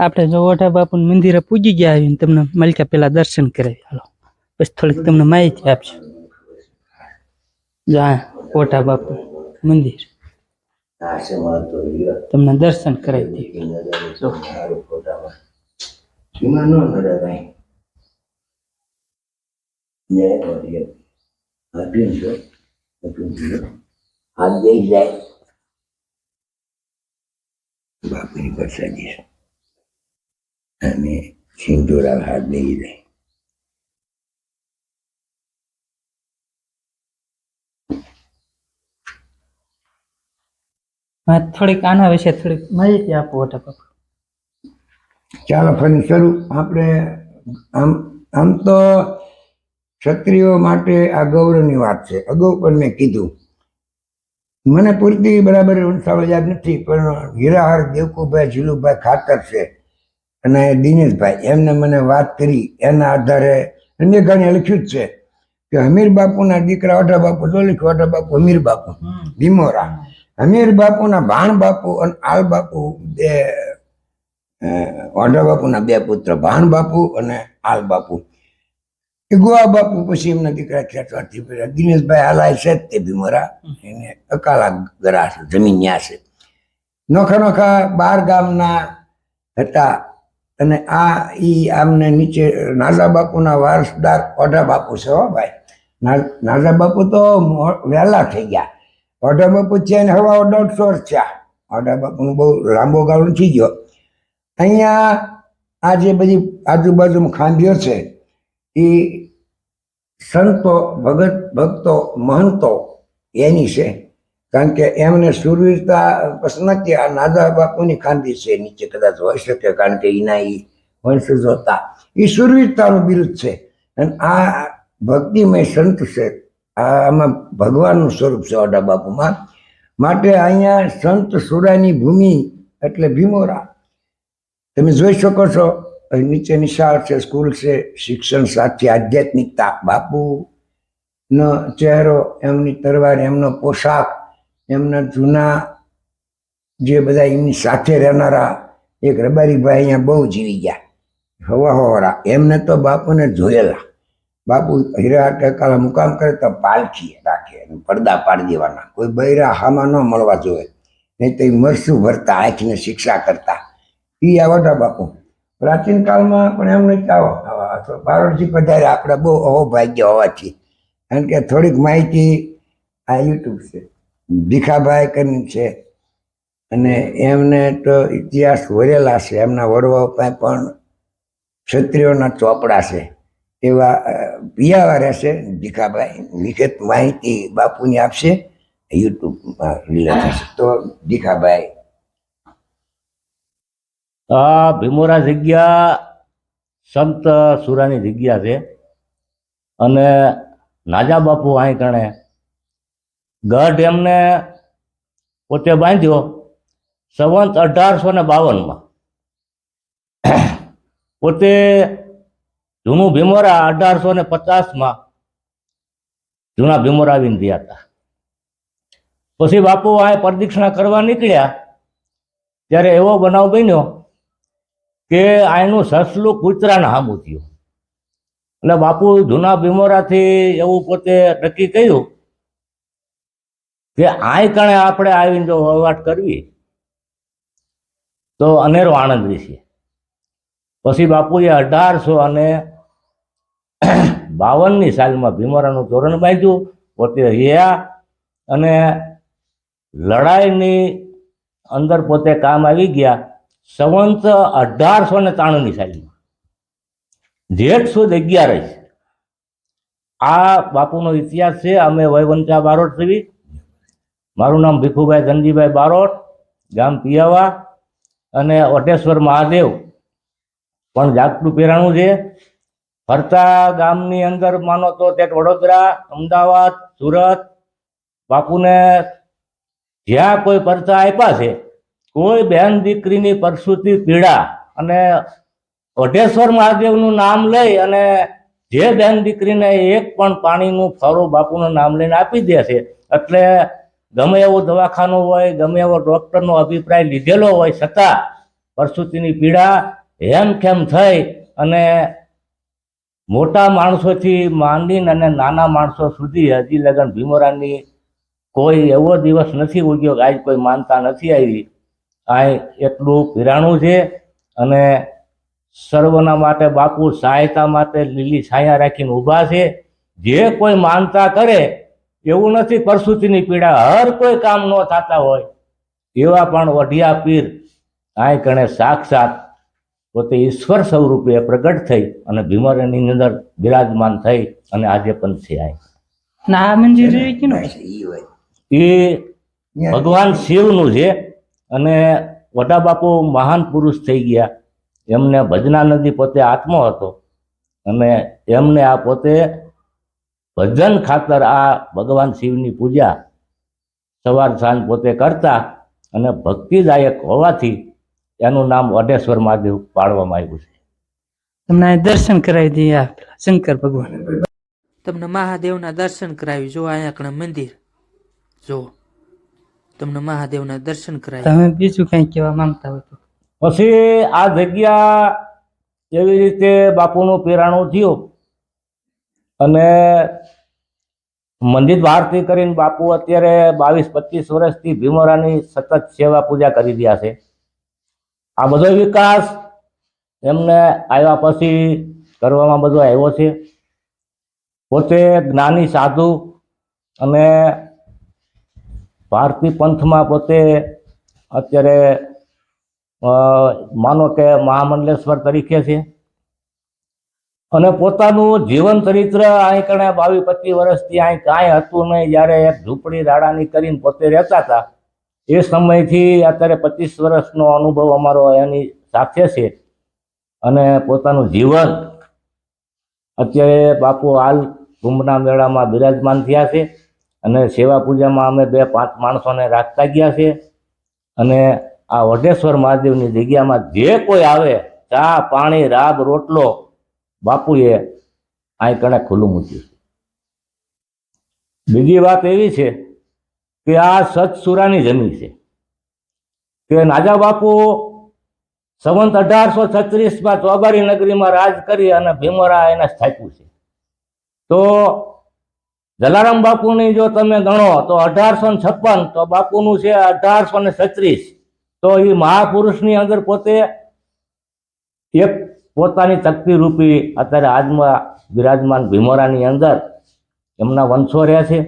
આપણે જો ઓઢા બાપુ મંદિરે પૂજી ગયા આવીને તમને મલકા પેલા દર્શન કરાવી હાલો પછી થોડીક તમને માહિતી આપશું જો આ ઓઢા બાપુ મંદિર આ છે મહત્વ લ્યો. તમને દર્શન કરાવી દઈએ કે નજારો જો સારું ફોટામાં. એમાં ન નડે કાંઈ. જય વરિયત. આપ્યું ને જો. આપ્યું ને જો. હાથ દઈ જાય બાપુની પ્રસાદી છે. અને સિંદૂરા હાથ દઈ દે થોડીક આના વિશે થોડીક માહિતી આપો બાપુ ચાલો ફરી શરૂ. આપણે આમ આમ તો ક્ષત્રિયો માટે આ ગૌરવની વાત છે. અગાઉ પણ મેં કીધું. મને પૂરતી બરાબર ઉંચાળો યાદ નથી પણ હીરાહાર દેવકુભાઈ જીલુભાઈ ખાતર છે. અને દિનેશભાઈ એમને મને વાત કરી એના આધારે અન્ય ઘણી લખ્યું જ છે કે હમીર બાપુના દીકરા ઓઢા બાપુ તો લખ્યું ઓઢા બાપુ હમીર બાપુ ભીમોરા. હમીર બાપુના ભાણ બાપુ અને આલ બાપુ બે વાંઢા બાપુના બે પુત્ર ભાણ બાપુ અને આલ બાપુ. એ ગોવા બાપુ પછી એમના દીકરા ખેંચવાથી પડ્યા દિનેશભાઈ હાલાય છે જ તે ભીમોરા. એને અકાલા ગરા છે જમીન ન્યા છે. નોખા નોખા બાર ગામના હતા. અને આ ઈ આમને નીચે નાઝા બાપુના વારસદાર ઓઢા બાપુ છે હો ભાઈ. નાઝા બાપુ તો વહેલા થઈ ગયા. ઓઢા બાપુ છે ને હવા દોઢસો થયા ઓઢા બાપુનું બહુ લાંબો ગાળો થઈ ગયો. અહીંયા આ જે બધી આજુબાજુમાં ખાંભીઓ છે એ સંતો, ભગત, ભક્તો, મહંતો એની છે. કારણ કે એમને સુરવીરતા પસંદ નથી. આ નાદા બાપુની ખાંદી છે નીચે કદાચ હોઈ શકે, કારણ કે એના એ વંશજો હતા એ સુરવીરતાનું બિરુદ છે. અને આ ભક્તિમય સંત છે. આમાં ભગવાનનું સ્વરૂપ છે ઓડા બાપુમાં. માટે અહીંયા સંત સુરાની ભૂમિ એટલે ભીમોરા. તમે જોઈ શકો છો નીચે નિશાળ છે, સ્કૂલ છે, શિક્ષણ સાથે, આધ્યાત્મિકતા. બાપુ નો ચહેરો, એમની તરવાર, એમનો પોશાક એમના જૂના જે બધા એમની સાથે રહેનારા એક રબારીભાઈ અહીંયા બહુ જીવી ગયા. હવા હવારા. એમને તો બાપુને જોયેલા. બાપુ હીરા ટકાલા મુકામ કરે તો પાલખી રાખે અને પડદા પાડી દેવાના. કોઈ બૈરા હામાં ન મળવા જોઈએ નહીં તો એ મરસું ભરતા, આંખને શિક્ષા કરતા. એ આવતા બાપુ. પ્રાચીન કાળમાં પણ એમ નથી આવો. બારોટથી પધારે આપણે બહુ અહોભાગ્ય હોવાથી. કારણ કે થોડીક માહિતી આ યુટ્યુબ છે. ભીખાભાઈ કરીને છે. અને એમને તો ઇતિહાસ વરેલા છે. એમના વડવાઓ પાસે પણ ક્ષત્રિયોના ચોપડા છે. એવા પિયાવા રહેશે. ભીખાભાઈ વિગત માહિતી બાપુની આપશે. યુટ્યુબમાં રિલે થશે. તો ભીખાભાઈ. આ ભીમોરા જગ્યા સંત સુરાની જગ્યા છે. અને નાજા બાપુ અહીં કણે ગઢ એમને પોતે બાંધ્યો સંવંત અઢારસો ને બાવનમાં. પોતે જૂનું ભીમોરા અઢારસો ને પચાસમાં જૂના ભીમોરા આવીને રહ્યા હતા. પછી બાપુ આ પ્રદક્ષિણા કરવા નીકળ્યા, ત્યારે એવો બનાવ બન્યો કે આનું સસલું કૂતરાના હામું થયું. એટલે બાપુ જૂના ભીમોરાથી એવું પોતે નક્કી કર્યું કે આય કણે આપણે આવીને જો વહીવટ કરવી, તો અનેરો આનંદ વિશે. પછી બાપુએ અઢારસો અને બાવનની સાલમાં ભીમરાનું તોરણ બાંધ્યું, પોતે રહ્યા અને લડાઈની અંદર પોતે કામ આવી ગયા, સંવંત અઢારસો ને ત્રાણુંની સાલમાં. જેઠ સુદ અગિયાર આ બાપુનો ઇતિહાસ છે, અમે વયવંચા બારોટ છીએ મારું નામ ભીખુભાઈ ધનજીભાઈ બારોટ, ગામ પિયાવા અને ઓટેશ્વર મહાદેવ. પણ જાગતું પહેરાણું છે. ફરતા ગામની અંદર માનો તો તે વડોદરા, અમદાવાદ, સુરત, બાપુને જ્યાં કોઈ પરચા આપ્યા છે, કોઈ બહેન દીકરીની પરસુતિ પીડા અને ઓઢેશ્વર મહાદેવનું નામ લઈ અને જે બહેન દીકરીને એક પણ પાણીનું ફરું બાપુનું નામ લઈને આપી દે છે, એટલે ગમે એવું દવાખાનું હોય, ગમે એવો ડૉક્ટરનો અભિપ્રાય લીધેલો હોય, છતાં પ્રસૂતિની પીડા હેમખેમ થઈ અને મોટા માણસોથી માંડીને અને નાના માણસો સુધી હજી લગન ભીમોરાની કોઈ એવો દિવસ નથી ઉગ્યો કે આજ કોઈ માનતા નથી આવી. આ એટલું પીરાણું છે અને સર્વના માટે બાપુ સહાયતા માટે લીલી છાયા રાખીને ઊભા છે. જે કોઈ માનતા કરે એવું નથી પરસુતીની પીડા હર કોઈ કામ ન થતા હોય એવા પણ વઢિયા પીર કાંઈ કણે સાક્ષાત પોતે ઈશ્વર સ્વરૂપે પ્રગટ થઈ અને ભીમરની અંદર બિરાજમાન થઈ અને આજે પણ હોય. એ ભગવાન શિવનું છે અને વડા બાપુ મહાન પુરુષ થઈ ગયા. એમને ભજનાનંદી પોતે આત્મો હતો અને એમને આ પોતે ભજન ખાતર આ ભગવાન શિવની પૂજા સવાર સાંજ પોતે કરતા અને ભક્તિદાયક હોવાથી એનું નામ વડેશ્વર મહાદેવ પાડવામાં આવ્યું છે. તમને દર્શન કરાવી દઈએ શંકર ભગવાન. તમને મહાદેવના દર્શન કરાવી. જો અહીંયા કણે મંદિર. જો તમને મહાદેવના દર્શન કરાવી. તમે બીજું કઈ કહેવા માંગતા હોય તો. પછી આ જગ્યા એવી રીતે બાપુનું પીરાણું થયું? અને મંદિર ભારતી કરીને બાપુ અત્યારે બાવીસ, પચીસ વર્ષથી ભીમોરાની સતત સેવા પૂજા કરી રહ્યા છે. આ બધો વિકાસ એમને આવ્યા પછી કરવામાં બધો આવ્યો છે. પોતે જ્ઞાની, સાધુ અને ભારતી પંથમાં પોતે અત્યારે માનો કે મહામંડલેશ્વર તરીકે છે. અને પોતાનું જીવન ચરિત્ર અહીં કણે બાવીસ પચીસ વર્ષથી અહીં કાંઈ હતું નહીં. જ્યારે એક ઝૂંપડી રાડાની કરીને પોતે રહેતા હતા, એ સમયથી અત્યારે પચીસ વર્ષનો અનુભવ અમારો એની સાથે છે. અને પોતાનું જીવન અત્યારે બાપુ હાલ કુંભના મેળામાં બિરાજમાન થયા છે અને સેવા પૂજામાં અમે બે પાંચ માણસોને રાખતા ગયા છે. અને આ વઢેશ્વર મહાદેવની જગ્યામાં જે કોઈ આવે, ચા, પાણી, રાબ, રોટલો બાપુએ અહીં કણે ખુલ્લું મૂક્યું છે. બીજી વાત એવી છે કે આ સતસુરાની જમીન છે. કે નાજા બાપુ સંવંત અઢારસો છત્રીસમાં ચોબારી નગરીમાં રાજ કરી અને ભીમરા એને સ્થાપ્યું છે. તો જલારામ બાપુની જો તમે ગણો તો અઢારસો ને છપ્પન તો બાપુનું છે અઢારસો ને છત્રીસ. તો એ મહાપુરુષની અંદર પોતે એક પોતાની તકતી રૂપી અત્યારે આજમાં બિરાજમાન ભીમોરાની અંદર એમના વંશો રહે છે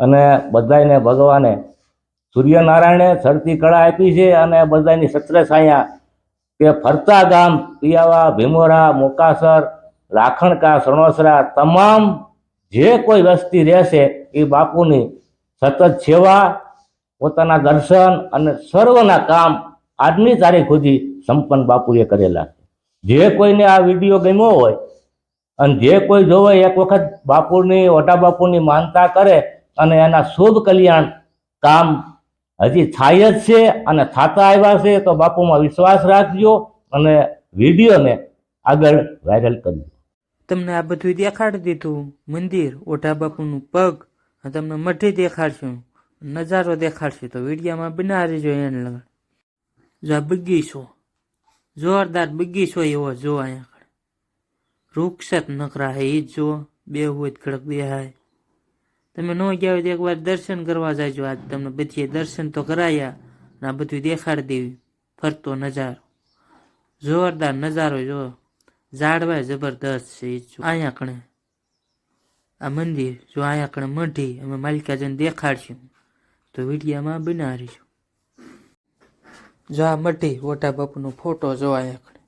અને બધાયને ભગવાને સૂર્યનારાયણે ચડતી કળા આપી છે અને બધાની સત્ર છાયા કે ફરતા ગામ, પિયાવા, ભીમોરા, મોકાસર, લાખણકા સણોસરા તમામ જે કોઈ વસ્તી રહેશે એ બાપુની સતત સેવા, પોતાના દર્શન અને સર્વના કામ આજની તારીખ સુધી સંપન્ન બાપુએ કરેલા જે કોઈને આ વીડિયો ગમ્યો હોય અને જે કોઈ જોવે એક વખત બાપુની ઓટા બાપુની માનતા કરે અને એના શુભ કલ્યાણ કામ હજી થાય જ છે અને થતા આવ્યા છે, તો બાપુમાં વિશ્વાસ રાખજો અને વિડીયોને આગળ વાયરલ કરજો. તમને આ બધું દેખાડી દીધું. મંદિર ઓઢા બાપુનું પગ તમને મઢી દેખાડશું. નજારો દેખાડશું તો વિડીયામાં બનાવી જો એને લગન. જો આ બગીચો જોરદાર બગીચો એવો જો અહીંયા આગળ. વૃક્ષ જ નકરા હે એ જ જો. બે હોય ખડક બે હાય તમે ન ગયા હોય તો એકવાર દર્શન કરવા જાજો. આજ તમને બધી દર્શન તો કરાયા અને આ બધું દેખાડી દેવી. ફરતો નજારો. જોરદાર નજારો જો. ઝાડવાય જબરદસ્ત છે એ જો. અહીંયા કણે. આ મંદિર જો અહીંયા કણે મઢી. અમે માલિકાજન દેખાડશું. તો વિડીયામાં બનાવીશું. જો મઢી મોટા બાપુનો ફોટો જોવા કણે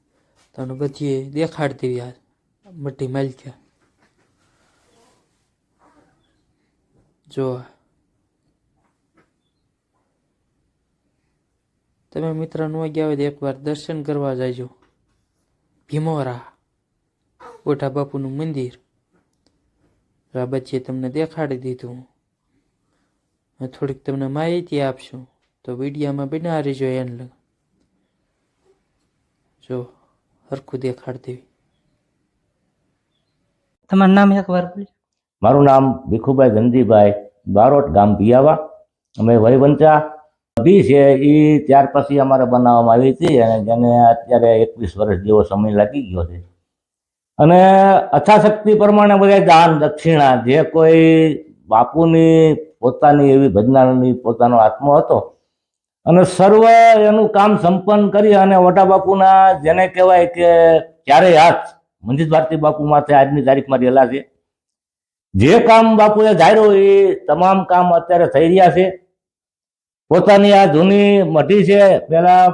તમને બધી દેખાડી દેવી આ મઢી માલિકા. જો તમે મિત્ર ન ગયા હોય તો એકવાર દર્શન કરવા જાજો. ભીમોરા ઓઢા બાપુનું મંદિર. આ બચ્ચે તમને દેખાડી દીધું. થોડીક તમને માહિતી આપશું. તો વિડીયામાં બના રહેજો એને લગ. જો હરખું દેખાડી દેવી. તમારું નામ એકવાર બોલજો. મારું નામ ભીખુભાઈ ધનજીભાઈ બારોટ ગામ પિયાવા અમે વહીવંચા. બી છે એ ત્યાર પછી અમારે બનાવવામાં આવી હતી અને જેને અત્યારે એકવીસ વર્ષ જેવો સમય લાગી ગયો છે. અને અથાશક્તિ પ્રમાણે બધા દાન દક્ષિણા જે કોઈ બાપુની પોતાની એવી ભજનાની પોતાનો આત્મો હતો અને સર્વ એનું કામ સંપન્ન કરી અને વટા બાપુના જેને કહેવાય કે ચારેય હાથ, મંજીત ભારતી બાપુ માથે આજની તારીખમાં રહેલા છે. જે કામ બાપુએ ધાર્યું એ તમામ કામ અત્યારે થઈ રહ્યા છે. પોતાની આ જૂની મઢી છે પેલા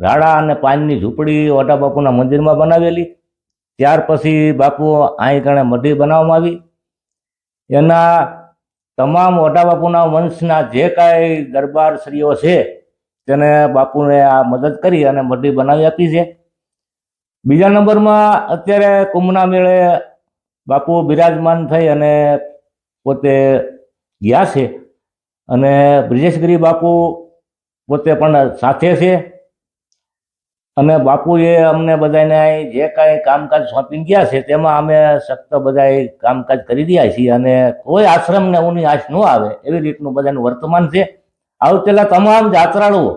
રાડા અને પાનની ઝૂંપડી વટા બાપુના મંદિરમાં બનાવેલી. ત્યાર પછી બાપુ અહીં કણે મઢી બનાવવામાં આવી. એના તમામ ઓટા બાપુના વંશના જે કાંઈ દરબારશ્રીઓ છે, તેને બાપુને આ મદદ કરી અને મઢી બનાવી આપી છે. બીજા નંબરમાં અત્યારે કુંભના મેળે બાપુ બિરાજમાન થઈ અને પોતે ગયા છે અને બ્રિજેશગીરી બાપુ પોતે પણ સાથે છે. અને બાપુએ અમને બધાને જે કાંઈ કામકાજ સોંપી ગયા છે, તેમાં અમે સખ્ત બધા કામકાજ કરી રહ્યા છીએ અને કોઈ આશ્રમને ઊની આશ ન આવે, એવી રીતનું બધાનું વર્તમાન છે. આવતેલા તમામ જાત્રાળુઓ,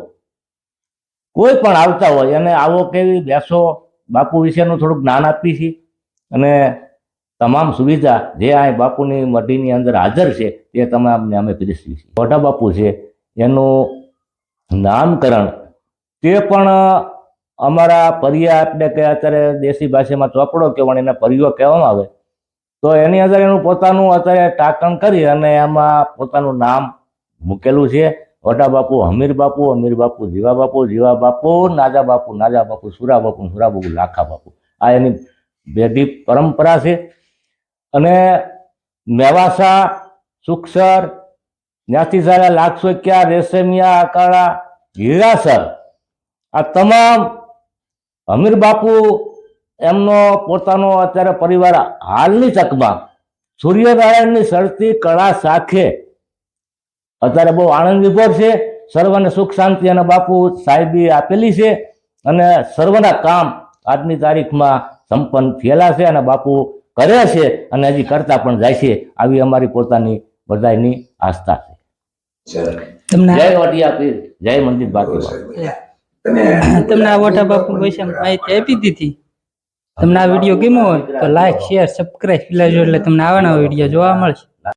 કોઈ પણ આવતા હોય અને આવો કેવી બેસો, બાપુ વિશેનું થોડુંક જ્ઞાન આપી છીએ અને તમામ સુવિધા જે આ બાપુની મઢીની અંદર હાજર છે, તે તમામને અમે પીરસવી છીએ મોટા બાપુ છે, એનું નામકરણ, તે પણ અમારા પરિયા આપણે કે અત્યારે દેશી ભાષામાં ચોપડો કહેવાય એને પરિયો કહેવામાં આવે, તો એની અંદર એનું પોતાનું અત્યારે ટાંકણ કરી અને એમાં પોતાનું નામ મૂકેલું છે. વટા બાપુ હમીર બાપુ હમીર બાપુ, જીવા બાપુ જીવા બાપુ, નાજા બાપુ નાજા બાપુ, સુરા બાપુ સુરા બાપુ, લાખા બાપુ. આ એની બેઢી પરંપરા છે. અને મેવાસા, સુખસર જ્યાંથી સારા લાખસોક્યા, રેશમિયા અકાળા હીરાસર, આ તમામ અમીર બાપુ એમનો પોતાનો અત્યારે પરિવાર હાલની તકમાં. સૂર્યનારાયણની સરતી કળા સાથે અત્યારે બહુ આનંદ વિભોર છે. સર્વને સુખ શાંતિ અને બાપુ સાહેબી આપેલી છે અને સર્વના કામ આજની તારીખમાં સંપન્ન થયેલા છે અને બાપુ કરે છે અને હજી કરતા પણ જાય છે આવી અમારી પોતાની બધાની આસ્થા છે. તમને જય વટિયા પીર જય મંદિર બાકી તમને આ વોટા બાપુ વિશે માહિતી આપી દીધી. તમને આ વીડિયો ગમ્યો હોય તો લાઈક શેર પેલા જો એટલે તમને આવા વીડિયો જોવા મળશે.